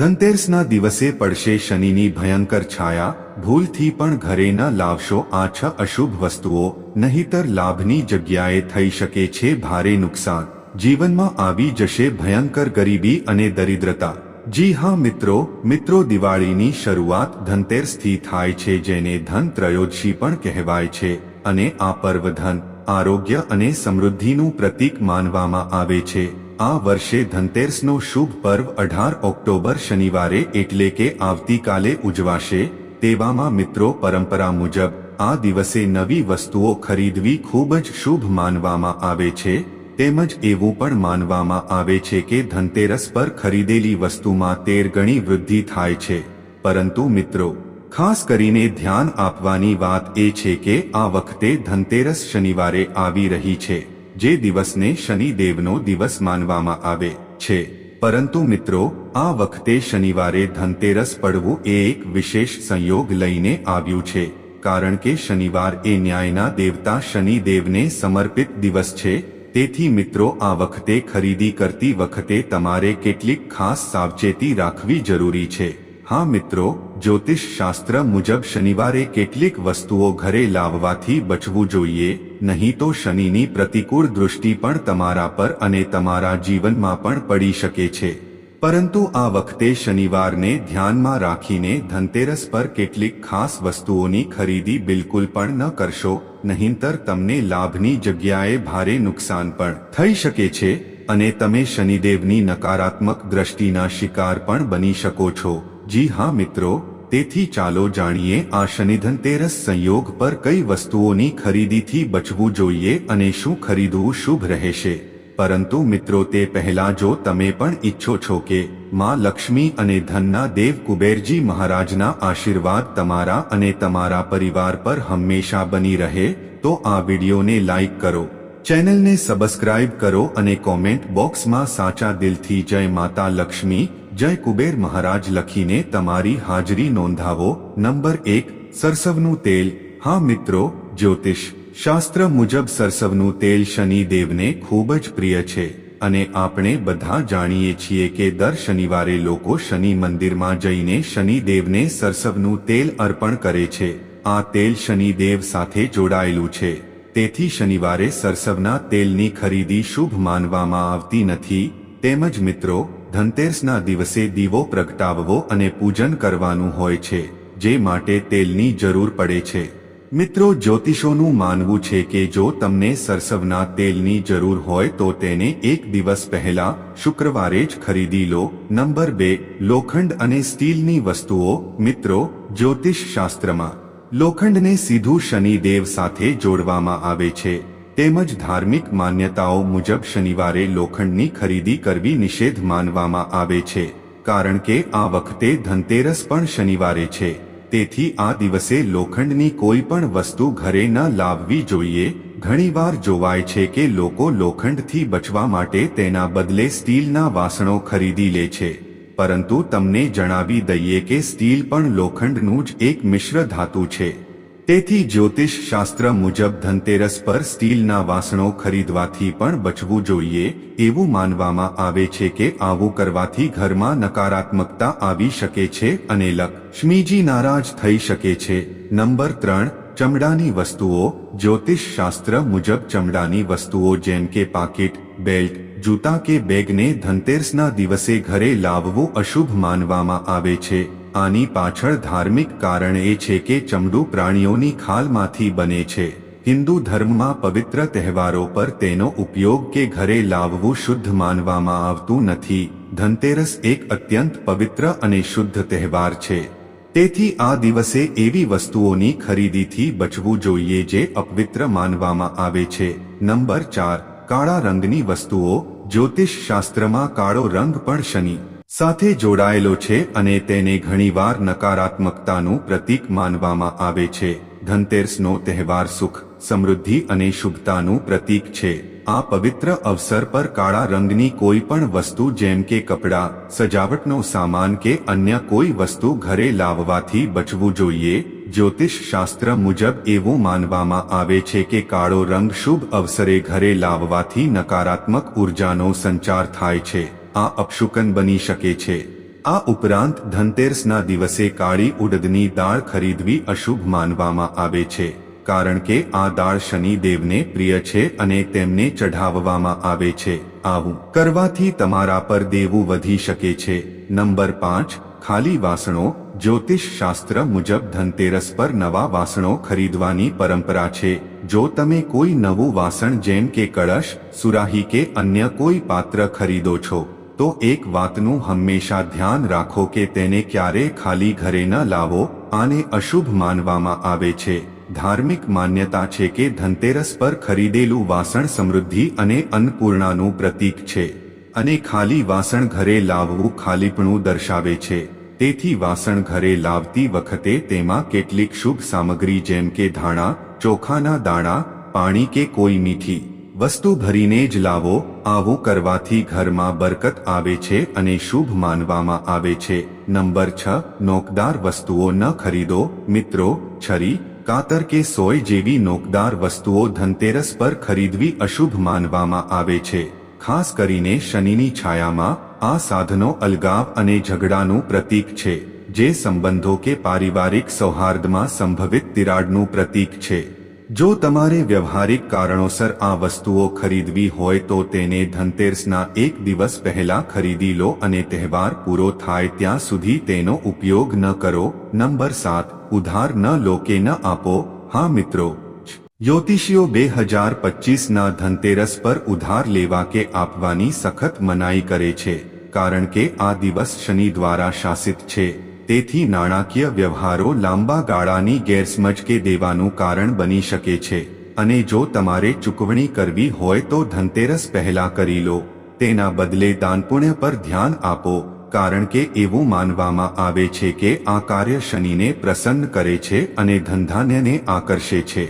ધનતેરસના દિવસે પડશે શનિની ભયંકર છાયા. ભૂલથી પણ ઘરે ન લાવશો આ છ અશુભ વસ્તુઓ. નહીતર લાભની જગ્યાએ થઈ શકે છે ભારે નુકસાન. જીવનમાં આવી જશે ભયંકર ગરીબી અને દરિદ્રતા. જી હા મિત્રો મિત્રો દિવાળીની શરૂઆત ધનતેરસથી થાય છે જેને ધન ત્રયોદશી પણ કહેવાય છે અને આ પર્વ ધન આરોગ્ય અને સમૃદ્ધિનું પ્રતીક માનવામાં આવે છે. આ વર્ષે ધનતેરસનો શુભ પર્વ અઢાર ઓક્ટોબર શનિવારે એટલે કે આવતીકાલે ઉજવાશે, તેવામાં મિત્રો પરંપરા મુજબ આ દિવસે નવી વસ્તુઓ ખરીદવી ખૂબ જ શુભ માનવામાં આવે છે, તેમજ એવું પણ માનવામાં આવે છે કે ધનતેરસ પર ખરીદેલી વસ્તુમાં તેર ગણી વૃદ્ધિ થાય છે. પરંતુ મિત્રો, ખાસ કરીને ધ્યાન આપવાની વાત એ છે કે આ વખતે ધનતેરસ શનિવારે આવી રહી છે. જે દિવસને શનિદેવનો દિવસ માનવામાં આવે છે. પરંતુ મિત્રો, આ વખતે શનિવારે ધનતેરસ પડવું એ એક વિશેષ સંયોગ લઈને આવ્યું છે. કારણ કે શનિવાર એ ન્યાયના દેવતા શનિદેવને સમર્પિત દિવસ છે. તેથી મિત્રો, આ વખતે ખરીદી કરતી વખતે તમારે કેટલીક ખાસ સાવચેતી રાખવી જરૂરી છે. હા મિત્રો જ્યોતિષ શાસ્ત્ર મુજબ શનિવારે કેટલીક વસ્તુઓ ઘરે લાવવાથી બચવું જોઈએ, નહીં તો શનિની પ્રતિકૂળ દૃષ્ટિ પણ તમારા પર અને તમારા જીવનમાં પણ પડી શકે છે. પરંતુ આ વખતે શનિવારને ધ્યાનમાં રાખીને ધનતેરસ પર કેટલીક ખાસ વસ્તુઓની ખરીદી બિલકુલ પણ ન કરશો, નહીંતર તમને લાભની જગ્યાએ ભારે નુકસાન પણ થઈ શકે છે અને તમે શનિદેવની નકારાત્મક દ્રષ્ટિના શિકાર પણ બની શકો છો. જી હા મિત્રો તેથી ચાલો જાણીએ આ શનિધનતેરસ સંયોગ પર કઈ વસ્તુઓની ખરીદીથી બચવું જોઈએ અને શું ખરીદવું શુભ રહેશે. પરંતુ મિત્રો તે પહેલા જો તમે પણ ઈચ્છો છો કે માં લક્ષ્મી અને ધનના દેવ કુબેરજી મહારાજના આશીર્વાદ તમારા અને તમારા પરિવાર પર હંમેશા બની રહે, તો આ વિડીયોને લાઈક કરો. ચેનલને સબસ્ક્રાઇબ કરો અને કોમેન્ટ બોક્સમાં સાચા દિલથી જય માતા લક્ષ્મી જય કુબેર મહારાજ લખીને તમારી હાજરી નોંધાવો. નંબર એક, સરસવનું તેલ. હા મિત્રો, જ્યોતિષ. શાસ્ત્ર મુજબ સરસવનું તેલ શનિદેવને ખૂબ જ પ્રિય છે અને આપણે બધા જાણીએ છીએ કે દર શનિવારે લોકો શનિ મંદિરમાં જઈને શનિદેવને સરસવનું તેલ અર્પણ કરે છે. આ તેલ શનિદેવ સાથે જોડાયેલું છે. તેથી શનિવારે સરસવના તેલની ખરીદી શુભ માનવામાં આવતી નથી. તેમજ મિત્રો ધનતેરસના દિવસે દીવો પ્રગટાવવો અને પૂજન કરવાનું હોય છે, જે માટે તેલની જરૂર પડે છે. મિત્રો, જ્યોતિષોનું માનવું છે કે જો તમને સરસવના તેલની જરૂર હોય તો તેને એક દિવસ પહેલા શુક્રવારે જ ખરીદી લો. નંબર બે, લોખંડ અને સ્ટીલની વસ્તુઓ. મિત્રો જ્યોતિષ શાસ્ત્રમાં લોખંડને સીધું શનિદેવ સાથે જોડવામાં આવે છે. તેમજ ધાર્મિક માન્યતાઓ મુજબ શનિવારે લોખંડની ખરીદી કરવી નિષેધ માનવામાં આવે છે. કારણ કે આ વખતે ધનતેરસ પણ શનિવારે છે. તેથી આ દિવસે લોખંડની કોઈ પણ વસ્તુ ઘરે ન લાવવી જોઈએ. ઘણીવાર જોવાય છે કે લોકો લોખંડથી બચવા માટે તેના બદલે સ્ટીલના વાસણો ખરીદી લે છે. પરંતુ તમને જણાવી દઈએ કે સ્ટીલ પણ લોખંડનું જ એક મિશ્ર ધાતુ છે. તેથી જ્યોતિષ શાસ્ત્ર મુજબ ધનતેરસ પર સ્ટીલના વાસણો ખરીદવાથી પણ બચવું જોઈએ, એવું માનવામાં આવે છે કે આવું કરવાથી ઘરમાં નકારાત્મકતા આવી શકે છે અને લક્ષ્મીજી નારાજ થઈ શકે છે. નંબર ત્રણ, ચમડાની વસ્તુઓ. જ્યોતિષ શાસ્ત્ર મુજબ ચમડાની વસ્તુઓ જેમ કે પાકીટ, બેલ્ટ, જૂતા કે બેગને ધનતેરસના દિવસે ઘરે લાવવું અશુભ માનવામાં આવે છે. આની પાછળ ધાર્મિક કારણ એ છે કે ચમડું પ્રાણીઓની ખાલમાંથી બને છે. હિન્દુ ધર્મમાં પવિત્ર તહેવારો પર તેનો ઉપયોગ કે ઘરે લાવવું શુદ્ધ માનવામાં આવતું નથી. ધનતેરસ એક અત્યંત પવિત્ર અને શુદ્ધ તહેવાર છે. તેથી આ દિવસે એવી વસ્તુઓની ખરીદીથી બચવું જોઈએ જે અપવિત્ર માનવામાં આવે છે. નંબર ચાર, કાળા રંગની વસ્તુઓ જ્યોતિષ શાસ્ત્રમાં કાળો રંગ પણ શનિ. સાથે જોડાયેલો છે અને તેને ઘણીવાર નકારાત્મકતાનું પ્રતીક માનવામાં આવે છે. ધનતેરસનો તહેવાર સુખ, સમૃદ્ધિ અને શુભતાનું પ્રતીક છે. આ પવિત્ર અવસર પર કાળા રંગની કોઈ પણ વસ્તુ જેમ કે કપડાં, સજાવટનો સામાન કે અન્ય કોઈ વસ્તુ ઘરે લાવવાથી બચવું જોઈએ. જ્યોતિષ શાસ્ત્ર મુજબ એવું માનવામાં આવે છે કે કાળો રંગ શુભ અવસરે ઘરે લાવવાથી નકારાત્મક ઉર્જાનો સંચાર થાય છે. આ અપશુકન બની શકે છે. આ ઉપરાંત ધનતેરસના દિવસે કાળી ઉડદની દાળ ખરીદવી અશુભ માનવામાં આવે છે, કારણ કે આ દાળ શનિદેવને પ્રિય છે અને તેમને ચઢાવવામાં આવે છે. આવું કરવાથી તમારા પર દેવું વધી શકે છે. નંબર પાંચ, ખાલી વાસણો, જ્યોતિષ શાસ્ત્ર મુજબ ધનતેરસ પર નવા વાસણો ખરીદવાની પરંપરા છે. જો તમે કોઈ નવું વાસણ જેમ કે કળશ, સુરાહી કે અન્ય કોઈ પાત્ર ખરીદો છો તો એક વાતનું હંમેશા ધ્યાન રાખો કે તેને ક્યારે ખાલી ઘરે ન લાવો, આને અશુભ માનવામાં આવે છે. ધાર્મિક માન્યતા છે કે ધનતેરસ પર ખરીદેલું વાસણ સમૃદ્ધિ અને અન્નપૂર્ણાનું પ્રતીક છે. અને ખાલી વાસણ ઘરે લાવવું ખાલીપણું દર્શાવે છે. તેથી વાસણ ઘરે લાવતી વખતે તેમાં કેટલીક શુભ સામગ્રી જેમ કે ધાણા, ચોખાના દાણા, પાણી કે કોઈ મીઠી. વસ્તુ ભરીને જ લાવો, આવું કરવાથી ઘરમાં બરકત આવે છે અને શુભ માનવામાં આવે છે. નંબર છ, નોકદાર વસ્તુઓ ન ખરીદો. મિત્રો, છરી, કાતર કે સોય જેવી નોકદાર વસ્તુઓ ધનતેરસ પર ખરીદવી અશુભ માનવામાં આવે છે. ખાસ કરીને શનિની છાયામાં, આ સાધનો અલગાવ અને ઝઘડાનું પ્રતીક છે, જે સંબંધો કે પારિવારિક સૌહાર્દમાં સંભવિત તિરાડનું પ્રતીક છે. જો તમારે વ્યવહારિક કારણોસર આ વસ્તુઓ ખરીદવી હોય તો તેને ધનતેરસના એક દિવસ પહેલા ખરીદી લો અને તહેવાર પૂરો થાય ત્યાં સુધી તેનો ઉપયોગ ન કરો. નંબર સાત, ઉધાર ન લો કે ન આપો. હા મિત્રો. જ્યોતિષીઓ બે હજાર પચીસના ધનતેરસ પર ઉધાર લેવા કે આપવાની સખત મનાઈ કરે છે, કારણ કે આ દિવસ શનિ દ્વારા શાસિત છે. તેથી નાણાકીય વ્યવહારો લાંબા ગાળાની ગેરસમજ કે દેવાનું કારણ બની શકે છે. અને જો તમારે ચૂકવણી કરવી હોય તો ધનતેરસ પહેલા કરી લો. તેના બદલે દાનપુણ્ય પર ધ્યાન આપો, કારણ કે એવું માનવામાં આવે છે કે આ કાર્ય શનિને પ્રસન્ન કરે છે અને ધનધાન્યને આકર્ષે છે.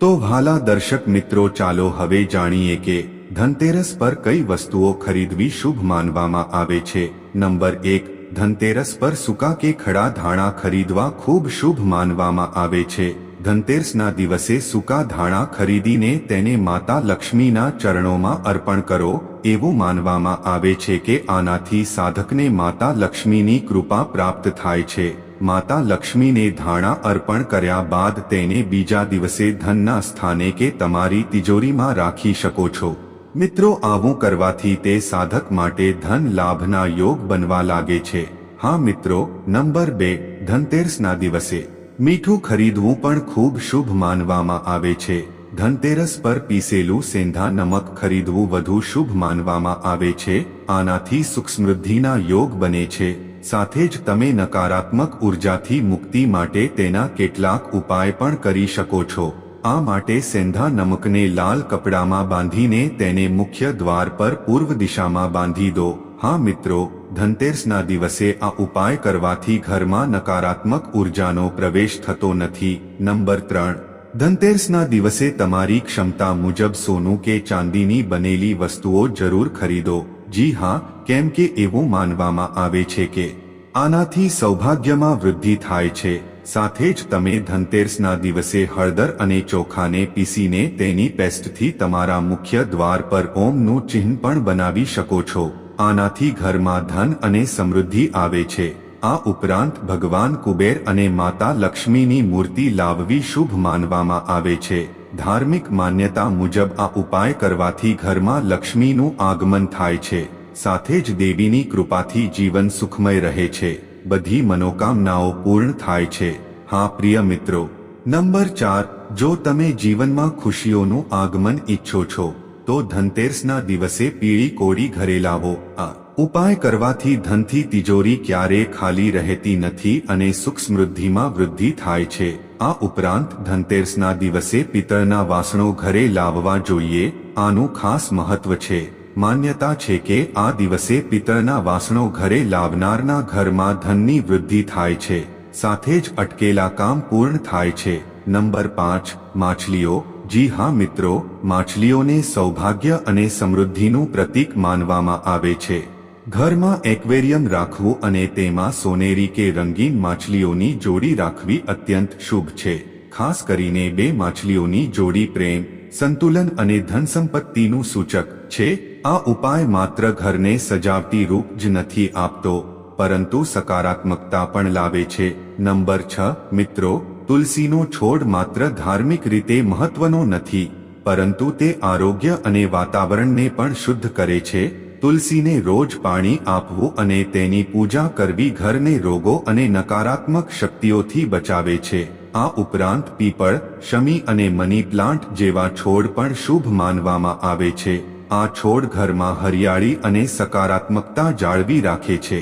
તો વાલા દર્શક મિત્રો ચાલો હવે જાણીએ કે ધનતેરસ પર કઈ વસ્તુઓ ખરીદવી શુભ માનવામાં આવે છે. નંબર એક ધનતેરસ પર સૂકા કે ખડા ધાણા ખરીદવા ખૂબ શુભ માનવામાં આવે છે. ધનતેરસના દિવસે સૂકા ધાણા ખરીદીને તેને માતા લક્ષ્મીના ચરણોમાં અર્પણ કરો, એવું માનવામાં આવે છે કે આનાથી સાધકને માતા લક્ષ્મીની કૃપા પ્રાપ્ત થાય છે. માતા લક્ષ્મીને ધાણા અર્પણ કર્યા બાદ તેને બીજા દિવસે ધનના સ્થાને કે તમારી તિજોરીમાં રાખી શકો છો. મિત્રો, આવું કરવાથી તે સાધક માટે ધન લાભના યોગ બનવા લાગે છે. હા મિત્રો, નંબર બે, ધનતેરસના દિવસે. મીઠું ખરીદવું પણ ખૂબ શુભ માનવામાં આવે છે. ધનતેરસ પર પીસેલું સેંધા નમક ખરીદવું વધુ શુભ માનવામાં આવે છે. આનાથી સુખ સમૃદ્ધિના યોગ બને છે. સાથે જ તમે નકારાત્મક ઉર્જાથી મુક્તિ માટે તેના કેટલાક ઉપાય પણ કરી શકો છો. આ માટે સેંધા નમકને લાલ કપડામાં બાંધીને તેને મુખ્ય દ્વાર પર પૂર્વ દિશામાં બાંધી દો. હા મિત્રો, ધનતેરસના દિવસે આ ઉપાય કરવાથી ઘરમાં નકારાત્મક ઉર્જાનો પ્રવેશ થતો નથી. નંબર ત્રણ. ધનતેરસના દિવસે તમારી ક્ષમતા મુજબ સોનું કે ચાંદીની બનેલી વસ્તુઓ જરૂર ખરીદો. જી હા, કેમ કે એવું માનવામાં આવે છે કે આનાથી સૌભાગ્યમાં વૃદ્ધિ થાય છે. સાથે જ તમે ધનતેરસના દિવસે હળદર અને ચોખાને પીસીને તેની પેસ્ટથી તમારા મુખ્ય દ્વાર પર ઓમનું ચિહ્ન પણ બનાવી શકો છો. આનાથી ઘરમાં ધન અને સમૃદ્ધિ આવે છે. આ ઉપરાંત ભગવાન કુબેર અને માતા લક્ષ્મીની મૂર્તિ લાવવી શુભ માનવામાં આવે છે. ધાર્મિક માન્યતા મુજબ આ ઉપાય કરવાથી ઘરમાં લક્ષ્મીનું આગમન થાય છે. સાથે જ દેવીની કૃપાથી જીવન સુખમય રહે છે. બધી મનોકામનાઓ પૂર્ણ થાય છે. હા, પ્રિય મિત્રો. નંબર ચાર, જો તમે જીવનમાં ખુશીઓનું આગમન ઈચ્છો છો, તો ધનતેરસના દિવસે પીળી કોળી ઘરે લાવો. આ ઉપાય કરવાથી ધનથી તિજોરી ક્યારે ખાલી રહેતી નથી અને સુખ સમૃદ્ધિમાં વૃદ્ધિ થાય છે. આ ઉપરાંત ધનતેરસના દિવસે પિત્તળના વાસણો ઘરે લાવવા જોઈએ. આનું ખાસ મહત્વ છે. માન્યતા છે કે આ દિવસે પિત્તળના વાસણો ઘરે લાવનારના ઘરમાં ધનની વૃદ્ધિ થાય છે. સાથે જ અટકેલા કામ પૂર્ણ થાય છે. નંબર પાંચ, માછલીઓ. જી હા, મિત્રો, માછલીઓને સૌભાગ્ય અને સમૃદ્ધિનું પ્રતીક માનવામાં આવે છે. ઘરમાં એક્વેરિયમ રાખવું અને તેમાં સોનેરી કે રંગીન માછલીઓની જોડી રાખવી અત્યંત શુભ છે. ખાસ કરીને બે માછલીઓની જોડી પ્રેમ, સંતુલન અને ધન સંપત્તિનું સૂચક. છે, આ ઉપાય માત્ર ઘરને સજાવતી રૂપ જ નથી આપતો, પરંતુ સકારાત્મકતા પણ લાવે છે. નંબર છ, મિત્રો, તુલસીનો છોડ માત્ર ધાર્મિક રીતે મહત્વનો નથી, પરંતુ તે આરોગ્ય અને વાતાવરણને પણ શુદ્ધ કરે છે. તુલસીને રોજ પાણી આપવું અને તેની પૂજા કરવી ઘરને રોગો અને નકારાત્મક શક્તિઓથી બચાવે છે. આ ઉપરાંત પીપળ, શમી અને મની પ્લાન્ટ જેવા છોડ પણ શુભ માનવામાં આવે છે. આ છોડ ઘરમાં હરિયાળી અને સકારાત્મકતા જાળવી રાખે છે.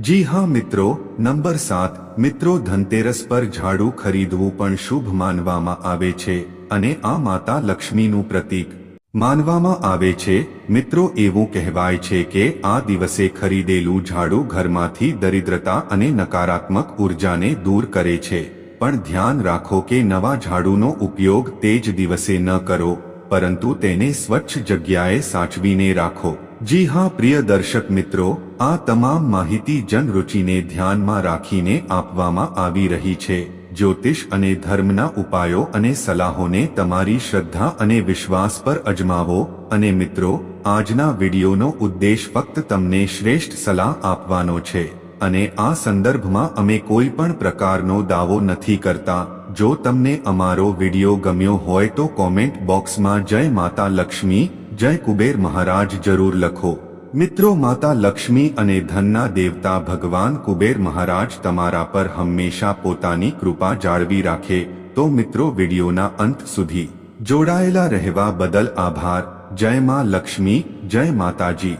જી હા, મિત્રો, નંબર સાત, મિત્રો ધનતેરસ પર ઝાડુ ખરીદવું પણ શુભ માનવામાં આવે છે અને આ માતા લક્ષ્મીનું પ્રતીક માનવામાં આવે છે. મિત્રો, એવું કહેવાય છે કે આ દિવસે ખરીદેલું ઝાડુ ઘરમાંથી દરિદ્રતા અને નકારાત્મક ઉર્જાને દૂર કરે છે. પણ ધ્યાન રાખો કે નવા ઝાડુનો ઉપયોગ તે જ દિવસે ન કરો. પરંતુ તેને સ્વચ્છ જગ્યાએ સાચવીને રાખો. જી હા, પ્રિય દર્શક મિત્રો, આ તમામ માહિતી જનરુચિને ધ્યાનમાં રાખીને આપવામાં આવી રહી છે. જ્યોતિષ અને ધર્મના ઉપાયો અને સલાહોને તમારી શ્રદ્ધા અને વિશ્વાસ પર અજમાવો. અને મિત્રો, આજના વિડીયોનો ઉદ્દેશ ફક્ત તમને શ્રેષ્ઠ સલાહ આપવાનો છે. અને આ સંદર્ભમાં અમે કોઈ પણ પ્રકારનો દાવો નથી કરતા. જો તમને અમારો વીડિયો ગમ્યો હોય તો કોમેન્ટ બોક્સમાં જય માતા લક્ષ્મી, જય કુબેર મહારાજ જરૂર લખો. મિત્રો માતા લક્ષ્મી અને ધનના દેવતા ભગવાન કુબેર મહારાજ તમારા પર હંમેશા પોતાની કૃપા જાળવી રાખે, તો મિત્રો વિડીયોના અંત સુધી જોડાયેલા રહેવા બદલ આભાર. જય માં લક્ષ્મી, જય માતાજી.